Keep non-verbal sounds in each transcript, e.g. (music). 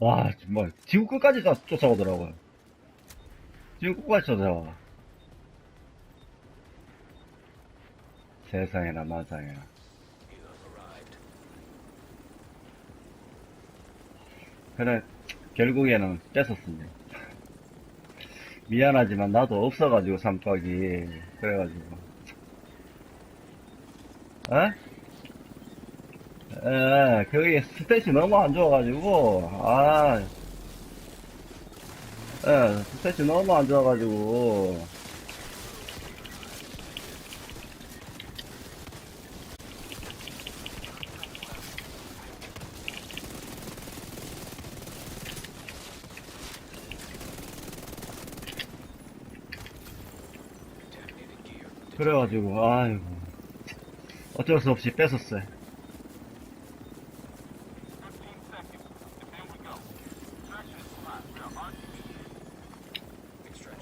와, 정말, 지구 끝까지 다 쫓아오더라고요. 지구 끝까지 쫓아와. 세상에나 마상에나. 그래, 결국에는 뺏었습니다. 미안하지만 나도 없어가지고 삼각이 그래가지고 에? 에 거기 스탯이 너무 안 좋아가지고 아. 에, 스탯이 너무 안 좋아가지고. 그래가지고 아이고. 어쩔 수 없이 뺏었어요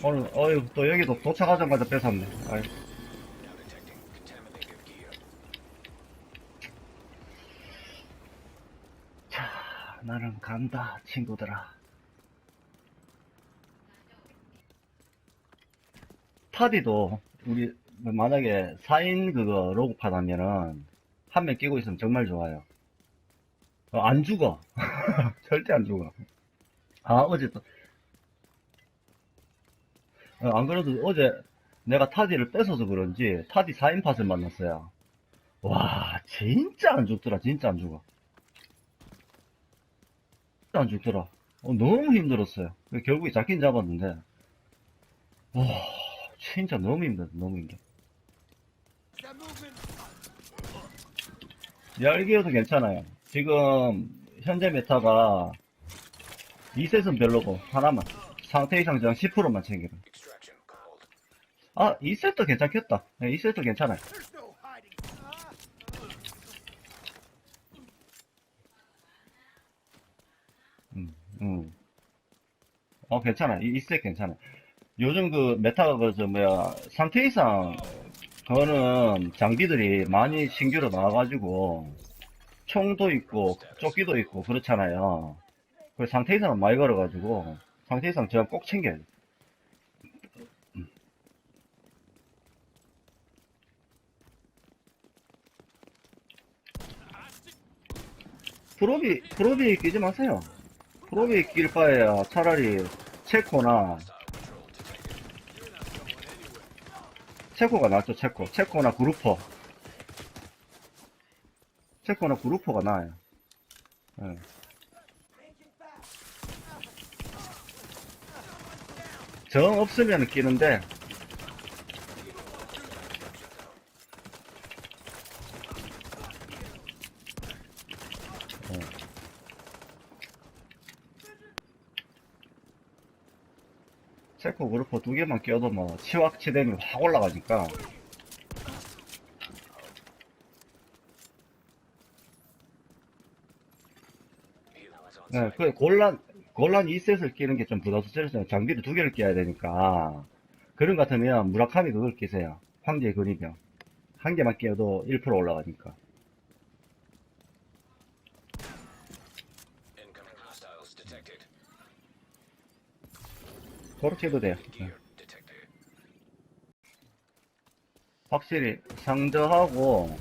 오늘 어이 또 여기도 도착하자마자 뺏었네 아이. 자 나는 간다 친구들아 타디도 우리 만약에 4인 그거 로그판 하면은 한 명 끼고 있으면 정말 좋아요. 어, 안 죽어. (laughs) 절대 안 죽어. 아, 어제 또, 어, 안 그래도 어제 내가 타디를 뺏어서 그런지 타디 4인 팟을 만났어요. 와, 진짜 안 죽더라. 진짜 안 죽어. 진짜 안 죽더라. 어, 너무 힘들었어요. 결국에 잡긴 잡았는데, 와, 진짜 너무 힘들어. 너무 힘들어. 열기여도 괜찮아요. 지금 현재 메타가 2셋은 별로고 하나만 상태 이상 저항 10%만 챙기는 아 2셋도 괜찮겠다 네, 2셋도 괜찮아요 음, 음. 어 괜찮아 2셋 괜찮아 요즘 그 메타가 그저 뭐야 상태 이상 그거는 장비들이 많이 신규로 나와가지고 총도 있고 조끼도 있고 그렇잖아요. 그 상태 이상은 많이 걸어가지고 상태 이상 제가 꼭 챙겨야 돼. 프로비 프로비 끼지 마세요. 프로비 낄 바에야 차라리 체코나 체코가 낫죠, 체코. 체코나 그루퍼. 체코나 그루퍼가 나아요. 예. 정 없으면 끼는데, 체코 그루퍼 두 개만 끼워도 뭐, 치확치dem이 확 올라가니까, 네, 그 곤란 곤란 2셋을 끼는 게 좀 부담스럽잖아요. 장비를 두 개를 끼야 되니까. 그런 것 같으면 무라카미 그걸 끼세요. 황제 근위병. 한 개만 끼워도 1% 올라가니까. 그렇게 해도 돼요. 확실히 상저하고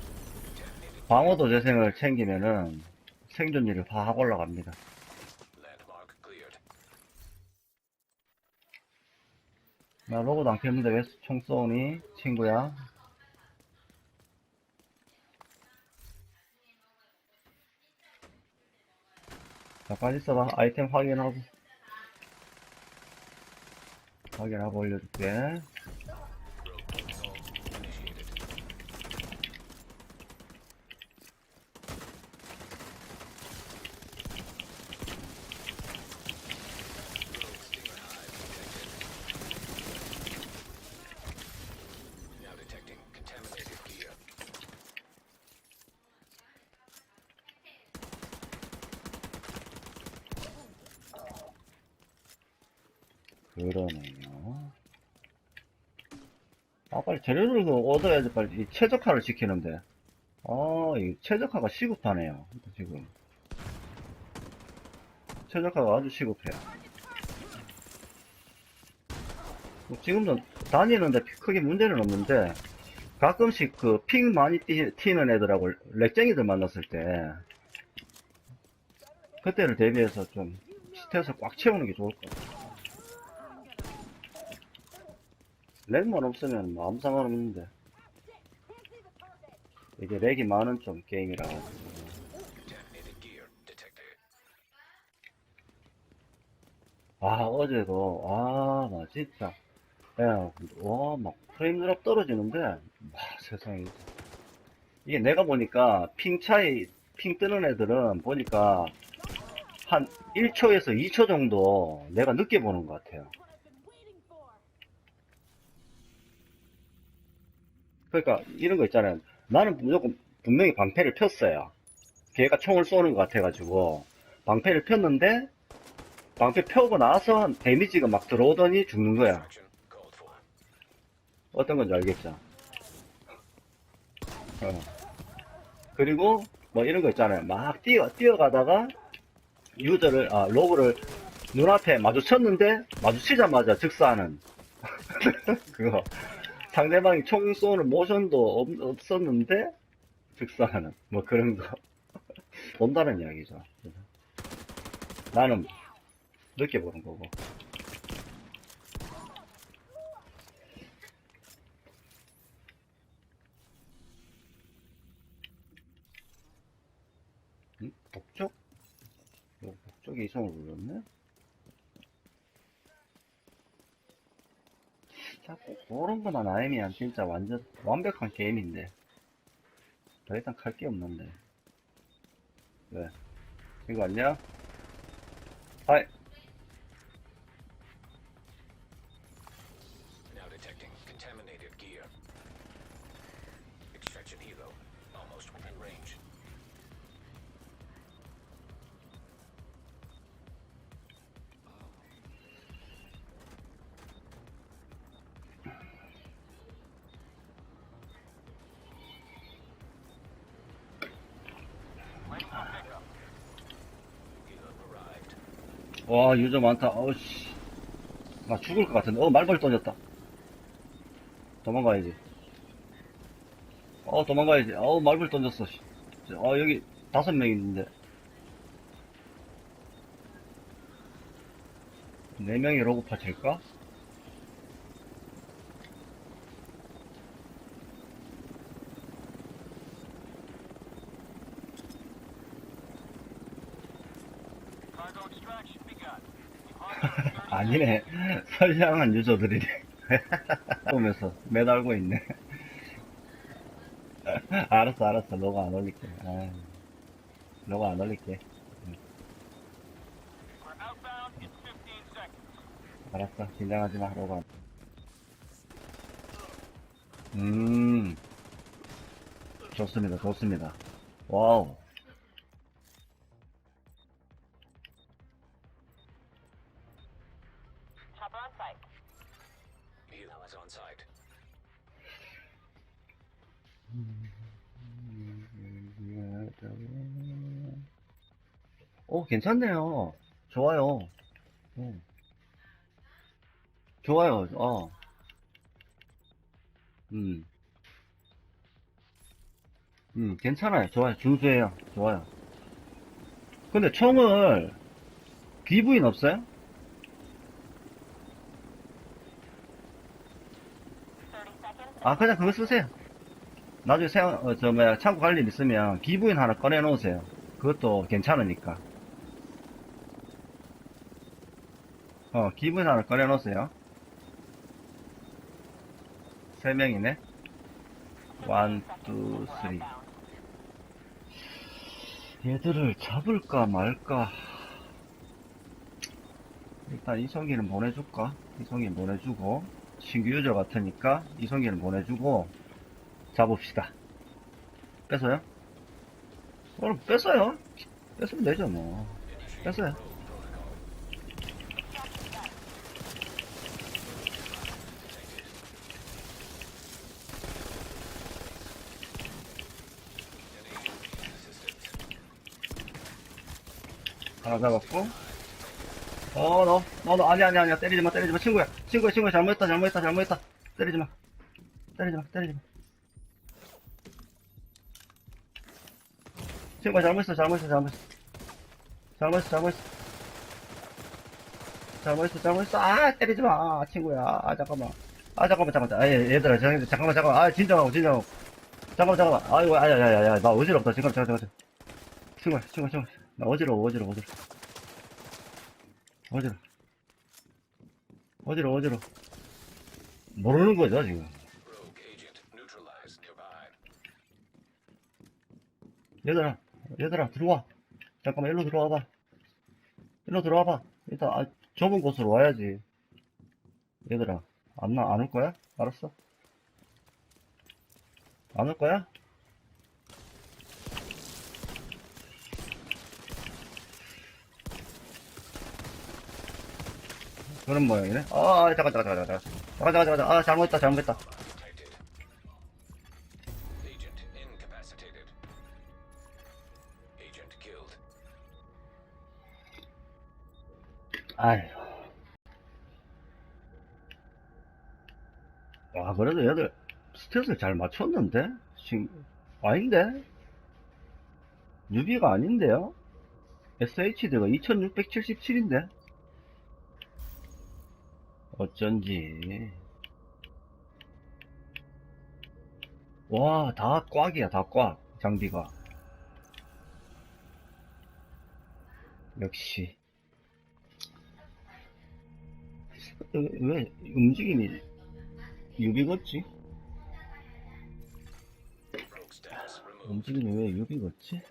방어도 재생을 챙기면은 생존율이 확 올라갑니다. Landmark cleared. 나 로고도 안 켰는데 왜 총 쏘니? 친구야. 잠깐 있어봐. 아이템 확인하고. 확인하고 올려줄게. 그러네요. 아, 빨리 재료를 그 얻어야지, 빨리. 이 최적화를 시키는데. 아, 이 최적화가 시급하네요. 지금. 최적화가 아주 시급해요. 뭐 지금도 다니는데 크게 문제는 없는데 가끔씩 그 핑 많이 튀, 튀는 애들하고 렉쟁이들 만났을 때 그때를 대비해서 좀 스탯을 꽉 채우는 게 좋을 것 같아요. 렉만 없으면 뭐 아무 상관없는데. 이게 렉이 많은 좀 게임이라. 아 어제도 아나 진짜. 야와막 프레임 드랍 떨어지는데? 와 세상에. 이게 내가 보니까 핑 차이 핑 뜨는 애들은 보니까 한 1초에서 2초 정도 내가 늦게 보는 것 같아요 그러니까 이런 거 있잖아요 나는 무조건 분명히 방패를 폈어요 걔가 총을 쏘는 것 같아가지고 방패를 폈는데 방패 펴고 나서 데미지가 막 들어오더니 죽는 거야. 어떤 건지 알겠죠? 어. 그리고 뭐 이런 거 있잖아요. 막 뛰어 뛰어가다가 유저를 아 로그를 눈앞에 마주쳤는데 마주치자마자 즉사하는 (laughs) 그거 상대방이 총 쏘는 모션도 없, 없었는데 즉사하는 뭐 그런 거 (laughs) 본다는 이야기죠. 나는 늦게 보는 거고. 응? 북쪽? 어, 북쪽에 이성을 불렀 그런 거만 아니면 진짜 완전 완벽한 게임인데. 더 이상 할게 없는데. 왜? 이거 아니야? 하이. 와, 유저 많다. 어우씨. 나 죽을 것 같은데. 어, 말벌 던졌다. 도망가야지. 어, 도망가야지. 어, 말벌 던졌어. 씨. 어, 여기 다섯 명 있는데. 네 명이 로그 파칠까? 아니네. (laughs) 선량한 유저들이네. (laughs) 보면서 매달고 있네. (laughs) 알았어, 알았어. 로고 안 올릴게. 아이, 로고 안 올릴게. 응. 알았어. 긴장하지 마, 로고 안. 음. 좋습니다, 좋습니다. 와우. 오, 괜찮네요. 좋아요. 음. 좋아요, 어. 음. 음, 괜찮아요. 좋아요. 준수해요. 좋아요. 근데 총을, 기부인 없어요? 30 seconds. 아, 그냥 그거 쓰세요. 나중에 세, 어, 저, 뭐야, 창고 갈일 있으면 기부인 하나 꺼내 놓으세요. 그것도 괜찮으니까. 어, 기부인 하나 꺼내 놓으세요. 세 명이네. 원, 투, 쓰리. 얘들을 잡을까 말까. 일단 이성기는 보내줄까? 이성기는 보내주고, 신규 유저 같으니까 이성기는 보내주고, 잡읍시다. 뺏어요? 그럼 뺏어요. 뺏으면 되죠, 뭐. 뺏어요. 하나 잡았고, 어, 너, 너, 너, 아니, 아니, 아니야. 때리지 마, 때리지 마. 친구야. 친구야, 친구야. 잘못했다, 잘못했다, 잘못했다. 때리지 마. 때리지 마, 때리지 마. 친구야, 잘못했어, 잘못했어, 잘못했어. 잘못했어, 잘못했어. 잘못했어, 잘못했어. 아, 때리지 마, 친구야. 아, 잠깐만. 아, 잠깐만, 잠깐만. 아, 얘, 얘들아, 잠- 잠깐만, 잠깐만. 아, 진정하고, 진정하고. 잠깐만, 잠깐만. 아이고, 아, 야, 야, 야, 야, 나 어지럽다. 잠깐만, 잠깐만, 잠깐만. 친구야, 친구야, 친구야. 나 어지러워, 어지러워, 어지러워. 어지러워. 어지러워, 어지러워. 모르는 거죠, 지금. 얘들아, 얘들아, 들어와. 잠깐만, 일로 들어와봐. 일로 들어와봐. 일단, 아, 좁은 곳으로 와야지. 얘들아, 안 나, 안 올 거야? 알았어. 안 올 거야? 그런 모양이네. 아, 아, 잠깐, 잠깐, 잠깐, 잠깐. 잠깐, 잠깐, 잠깐. 아, 잘못했다, 잘못했다. 아휴. 와, 그래도 얘들 스탯을 잘 맞췄는데? 신, 아닌데? 뉴비가 아닌데요? SHD가 2677인데? 어쩐지. 와, 다 꽉이야, 다 꽉. 장비가. 역시. 왜, 왜 움직임이 유비 같지? 움직임이 왜 유비 같지?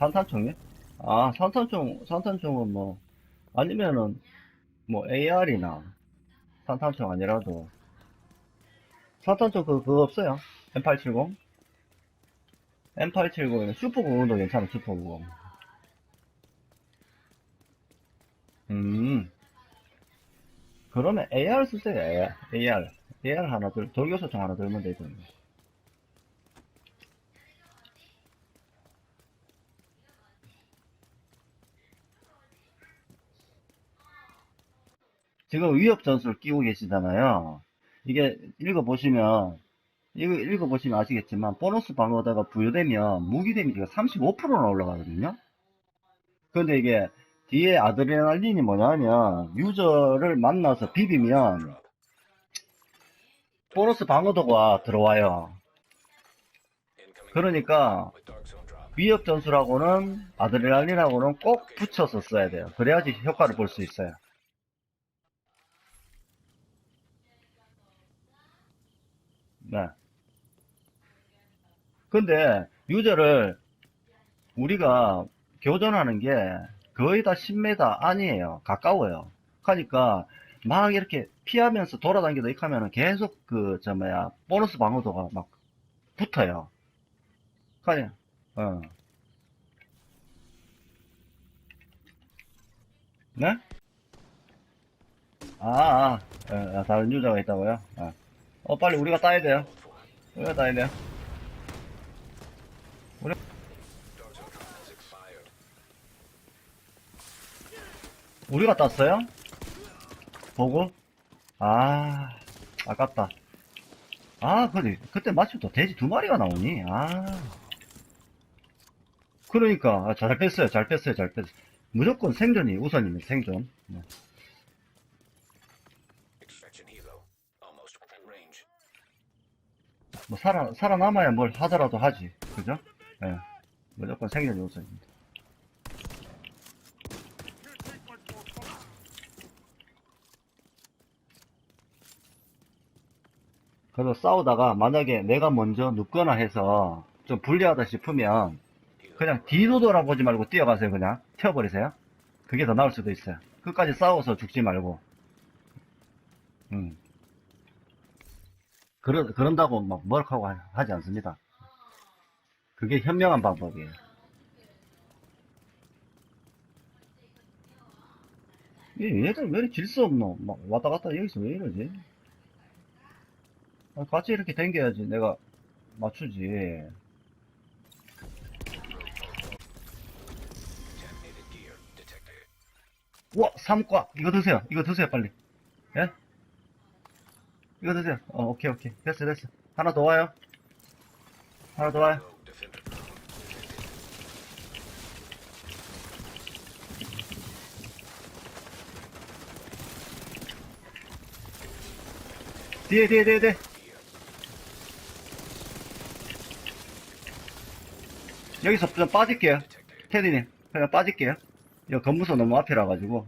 산탄총이요? 아, 산탄총, 산탄총은 뭐, 아니면은, 뭐, AR이나, 산탄총 아니라도, 산탄총 그, 그거 없어요? M870? M870은 슈퍼90도 괜찮아, 슈퍼90. 음. 그러면 AR 쓰세요, AR. AR. AR 하나 들, 돌교소총 하나 들면 되거든 지금 위협 전술 끼고 계시잖아요. 이게 읽어보시면, 이거 읽어보시면 아시겠지만, 보너스 방어다가 부여되면 무기 데미지가 35%나 올라가거든요? 근데 이게 뒤에 아드레날린이 뭐냐면, 유저를 만나서 비비면, 보너스 방어도가 들어와요. 그러니까. 위협 전술하고는 아드레날린하고는 꼭 붙여서 써야 돼요. 그래야지 효과를 볼 수 있어요. 네. 근데 유저를 우리가 교전하는 게 거의 다 10m 아니에요. 가까워요. 그러니까 막 이렇게 피하면서 돌아다니기도 이렇게 하면은 계속 그, 저, 뭐야, 보너스 방어도가 막 붙어요. 그냥, 어. 네? 아, 아, 예, 아, 다른 유저가 있다고요? 아. 어, 빨리 우리가 따야 돼요. 우리가 따야 돼요. Expired. 우리가 땄어요? 보고? 아, 아깝다. 아, 그래. 그때 마침 또 돼지 두 마리가 나오니? 아. 그러니까, 아, 잘 뺐어요, 잘 뺐어요, 잘 뺐어요. 무조건 생존이 우선입니다, 생존. 뭐, 살아, 살아남아야 뭘 하더라도 하지. 그죠? 예. 무조건 생존이 우선입니다. 그래서 싸우다가 만약에 내가 먼저 눕거나 해서 좀 불리하다 싶으면 그냥 뒤도 돌아보지 말고 뛰어가세요 그냥 튀어버리세요 그게 더 나을 수도 있어요 끝까지 싸워서 죽지 말고 음. 그러, 그런다고 막 뭐라고 하- 하지 않습니다 그게 현명한 방법이에요 얘, 얘들 왜 이렇게 질수 없노 막 왔다 갔다 여기서 왜 이러지 아, 같이 이렇게 댕겨야지 내가 맞추지. 와, 삼과. 이거 드세요. 이거 드세요, 빨리. 예? 이거 드세요. 어, 오케이, 오케이. 됐어, 됐어. 하나 더 와요. 하나 더 와요. 뒤에, 뒤에, 뒤에, 뒤에. 여기서 좀 빠질게요. 테디님, 그냥 빠질게요. 이거 건무소 너무 앞이라 가지고.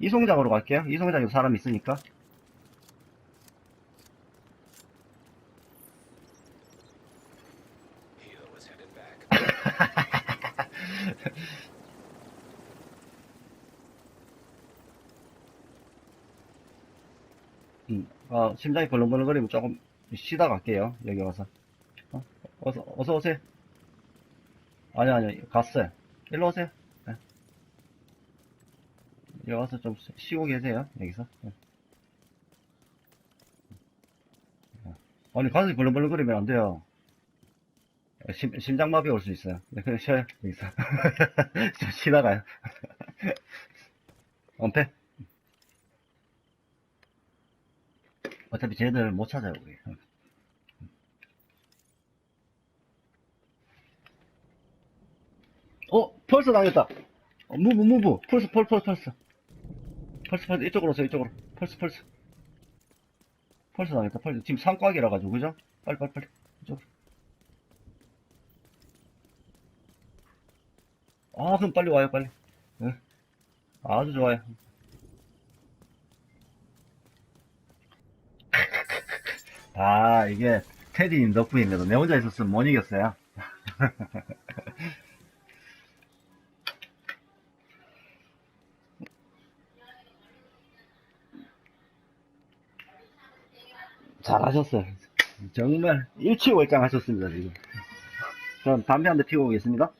이송장으로 갈게요. 이송장에도 사람 있으니까. 음, 어, 심장이 벌렁벌렁거리면 조금 쉬다 갈게요. 여기 와서. 어, 어서, 어서 오세요. 아니, 아니, 갔어요. 일로 오세요. 네. 여기 와서 좀 쉬- 쉬고 계세요. 여기서. 네. 아니, 가슴이 벌렁벌렁거리면 안 돼요. 심, 심장마비 올 수 있어요. 네, 그냥 쉬어요. 여기서. (laughs) 좀 쉬다 가요. (laughs) 엄폐. 어차피 쟤들 못 찾아요, 우리. 어, 펄스 당했다. 어, 무브, 무브. 펄스, 펄, 펄, 펄스. 펄스, 펄스. 이쪽으로 오세요, 이쪽으로. 펄스, 펄스. 펄스 당했다, 펄스. 지금 삼각이라 가지고, 그죠? 빨리, 빨리, 빨리. 이쪽으로. 아, 그럼 빨리 와요, 빨리. 네. 아주 좋아요. 아, 이게 테디님 덕분입니다. 내 혼자 있었으면 못 이겼어요. (laughs) 잘하셨어요. 정말 일치월장 하셨습니다, 지금. 전 담배 한 대 피고 오겠습니다.